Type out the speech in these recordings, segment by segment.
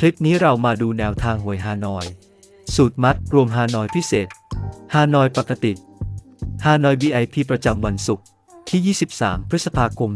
คลิปนี้เรามาดูแนวทางหวยฮานอย สูตรมัดรวมฮานอยพิเศษ ฮานอยปกติ ฮานอย VIP ประจำวันศุกร์ที่ 23 พฤษภาคม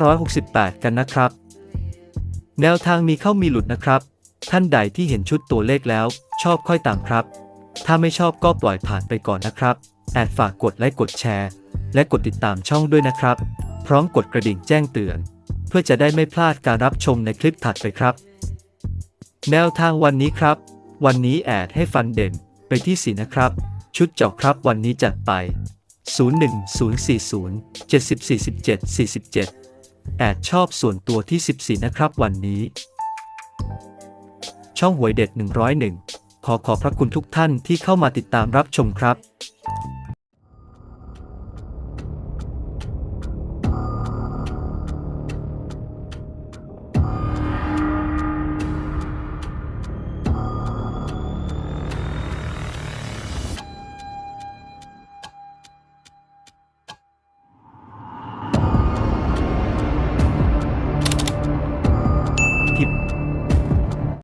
2568 กันนะครับ แนวทางมีเข้ามีหลุดนะครับ ท่านใดที่เห็นชุดตัวเลขแล้ว ชอบค่อยตามครับ ถ้าไม่ชอบก็ปล่อยผ่านไปก่อนนะครับแอดฝากกดไลค์กดแชร์ และกดติดตามช่องด้วยนะครับ พร้อมกดกระดิ่งแจ้งเตือน เพื่อจะได้ไม่พลาดการรับชมในคลิปถัดไปครับ แนวทางวันนี้ครับ วันนี้แอดให้ฟันเด่นไปที่สีนะครับ ชุดเจาะครับวันนี้จัดไป 01040 7047 47 แอดชอบส่วนตัวที่ 14 นะครับวันนี้ ช่องหวยเด็ด 101 ขอขอบพระคุณทุกท่านที่เข้ามาติดตามรับชมครับ